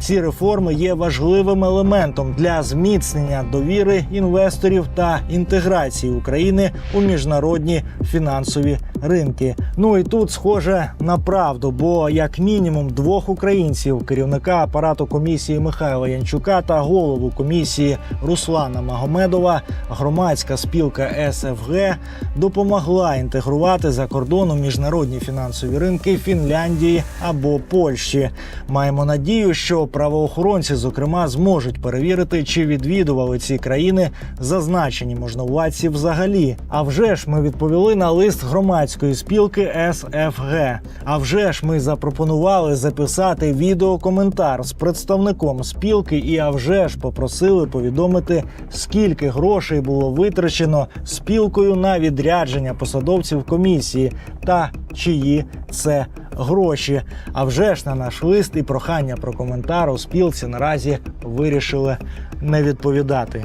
Ці реформи є важливим елементом для зміцнення довіри інвесторів та інтеграції України у міжнародні фінансові ринки. Ну і тут схоже на правду, бо як мінімум двох українців, керівника апарату комісії Михайла Янчука та голову комісії Руслана Магомедова, громадська спілка СФГ допомогла інтегрувати за кордоном міжнародні фінансові ринки Фінляндії або Польщі. Маємо надію, що правоохоронці, зокрема, зможуть перевірити, чи відвідували ці країни зазначені можновладці взагалі. А вже ж ми відповіли на лист громадської спілки СФГ. А вже ж ми запропонували записати відеокоментар з представником спілки, і а вже ж попросили повідомити, скільки грошей було витрачено спілкою на відрядження посадовців комісії та чиї це гроші. А вже ж на наш лист і прохання про коментар у спілці наразі вирішили не відповідати.